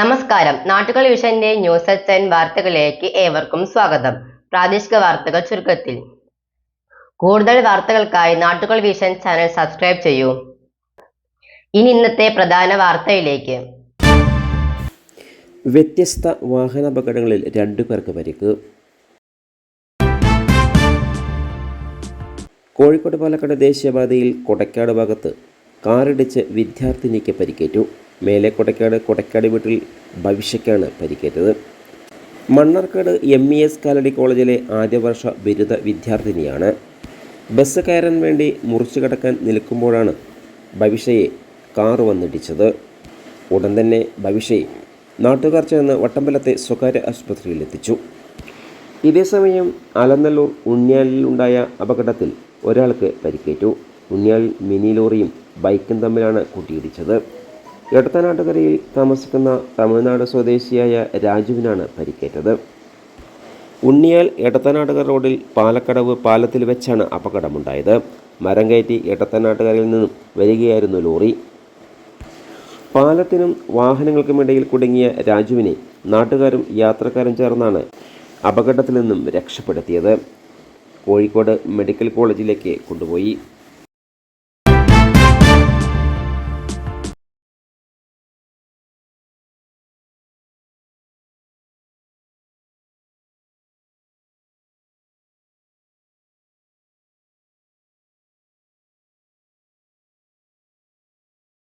നമസ്കാരം. നാട്ടുകൾ വിഷന്റെ news ten വാർത്തകളിലേക്ക് ഏവർക്കും സ്വാഗതം. പ്രാദേശിക വാർത്തകൾ ചുരുക്കത്തിൽ. കൂടുതൽ വാർത്തകൾക്കായി നാട്ടുകൾ വിഷൻ ചാനൽ സബ്സ്ക്രൈബ് ചെയ്യൂ. ഇനി ഇന്നത്തെ പ്രധാന വാർത്തയിലേക്ക്. വ്യത്യസ്ത വാഹനാപകടങ്ങളിൽ രണ്ടു പേർക്ക് പരിക്ക്. കോഴിക്കോട് പാലക്കാട് ദേശീയപാതയിൽ കൊടക്കാട് ഭാഗത്ത് കാറിടിച്ച് വിദ്യാർത്ഥിനിക്ക് പരിക്കേറ്റു. മേലെ കൊടക്കാട് കൊടക്കാട് വീട്ടിൽ ഭവിഷ്യക്കാണ് പരിക്കേറ്റത്. Mannarkkad M E S Kalady കോളേജിലെ ആദ്യവർഷ ബിരുദ വിദ്യാർത്ഥിനിയാണ്. ബസ് കയറാൻ വേണ്ടി മുറിച്ചു കടക്കാൻ നിൽക്കുമ്പോഴാണ് ഭവിഷ്യയെ കാറ് വന്നിടിച്ചത്. ഉടൻ തന്നെ ഭവിഷ്യയെ നാട്ടുകാർ ചേർന്ന് വട്ടമ്പലത്തെ സ്വകാര്യ ആശുപത്രിയിൽ എത്തിച്ചു. ഇതേസമയം അലനല്ലൂർ ഉണ്ണിയാലിലുണ്ടായ അപകടത്തിൽ ഒരാൾക്ക് പരിക്കേറ്റു. ഉണ്ണിയാൽ മിനി ലോറിയും ബൈക്കും തമ്മിലാണ് കൂട്ടിയിടിച്ചത്. എടത്തനാട്ടുകരയിൽ താമസിക്കുന്ന തമിഴ്നാട് സ്വദേശിയായ രാജുവിനാണ് പരിക്കേറ്റത്. ഉണ്ണിയാൽ എടത്തനാട്ടുകര റോഡിൽ പാലക്കടവ് പാലത്തിൽ വെച്ചാണ് അപകടമുണ്ടായത്. മരം കയറ്റി എടത്തനാട്ടുകരയിൽ നിന്നും വരികയായിരുന്നു ലോറി. പാലത്തിനും വാഹനങ്ങൾക്കുമിടയിൽ കുടുങ്ങിയ രാജുവിനെ നാട്ടുകാരും യാത്രക്കാരും ചേർന്നാണ് അപകടത്തിൽ നിന്നും രക്ഷപ്പെടുത്തിയത്. കോഴിക്കോട് മെഡിക്കൽ കോളേജിലേക്ക് കൊണ്ടുപോയി.